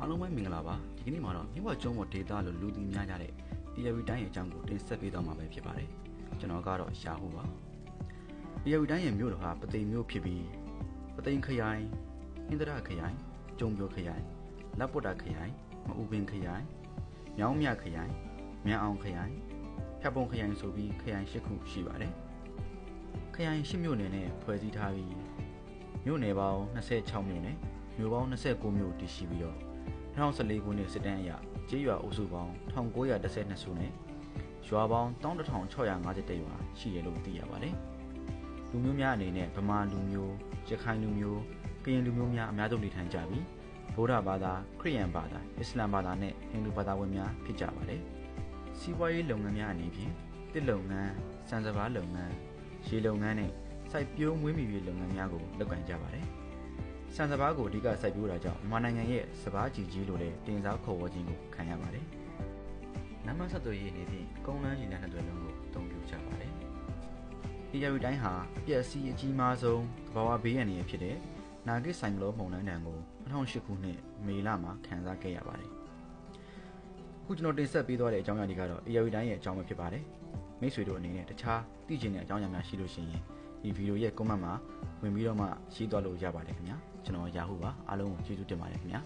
အားလုံးပဲမင်္ဂလာပါဒီကနေ့မှာတော့မြဝကျုံးပေါ်ဒေတာလို့လူသိများကြတဲ့ ARV တိုင်းရဲ့အကြောင်းကိုတင်ဆက်ပေးသွားမှာပဲဖြစ်ပါတယ်ကျွန်တော်ကတော့ရှာဟုပါ ARV တိုင်းရဲ့မြို့တော်ဟာပသိမ်မြို့ဖြစ်ပြီးပသိမ်ခရိုင်ဟင်္ဒရာခရိုင်ကျုံပြိုခရိုင်လက်ပုတ္တခရိုင်မအူပင်ခရိုင်မြောင်းမြခရိုင်မြန်အောင်ခရိုင်ဖြတ်ပုံခရိုင်ဆိုပြီးခရိုင်၈ခုရှိပါတယ်ခရိုင်၈မြို့နယ်နဲ့ဖွဲ့စည်းထားပြီးမြို့နယ်ပေါင်း26မြို့နယ်မြို့ပေါင်း29မြို့တည်ရှိပြီးတော့ 2014ခုနှစ်စစ်တမ်းအရကျေးရွာအုပ်စုပေါင်း1912စုနဲ့ရွာပေါင်း11650ရွာရှိတယ်လို့သိရပါတယ်။လူမျိုးများအနေနဲ့ဗမာလူမျိုး၊ရခိုင်လူမျိုး၊ကရင်လူမျိုးများအများဆုံးနေထိုင်ကြပြီးဗုဒ္ဓဘာသာခရစ်ယာန်ဘာသာအစ္စလာမ်ဘာသာနဲ့ဟိန္ဒူဘာသာဝင်များဖြစ်ကြပါတယ်။စီးပွားရေးလုပ်ငန်းများအနေဖြင့်တစ်လုပ်ငန်း၊စံစပါးလုပ်ငန်း၊ရေလုပ်ငန်းနဲ့စိုက်ပျိုးမွေးမြူရေးလုပ်ငန်းများကိုလုပ်ကိုင်ကြပါတယ်။ ဆန်စပါးကိုအဓိကစိုက်ပျိုးတာကြောင့်မြန်မာနိုင်ငံရဲ့စပါးကြီးကြီးလို့လည်းတင်စားခေါ်ဝေါ်ခြင်းကိုခံရပါတယ်။နမဆက်သွေးရေးနေသည့်ကုန်းလန်းရည်လန်းတဲ့လုံးကိုအသုံးပြုကြပါတယ်။ဒီရယူတိုင်းဟာအပြက်စီးအကြီးမားဆုံးသဘာဝဘေးအန္တရာယ်ဖြစ်တဲ့နာဂစ်ဆိုင်ကလုန်းမုန်တိုင်းတံကို2008ခုနှစ်မေလမှာခံစားခဲ့ရပါတယ်။ခုကျွန်တော်တင်ဆက်ပေးသွားတဲ့အကြောင်းအရာတွေကတော့ ARU တိုင်းရဲ့အကြောင်းပဲဖြစ်ပါတယ်။မိတ်ဆွေတို့အနေနဲ့တခြားသိချင်တဲ့အကြောင်းအရာများရှိလို့ရှိရင် ဒီဗီဒီယိုရဲ့ comment မှာဝင်ပြီးတော့မှရေးသွားလို့ရပါတယ်ခင်ဗျာကျွန်တော်ရာဟုပါအားလုံးကိုကျေးဇူးတင်ပါတယ်ခင်ဗျာ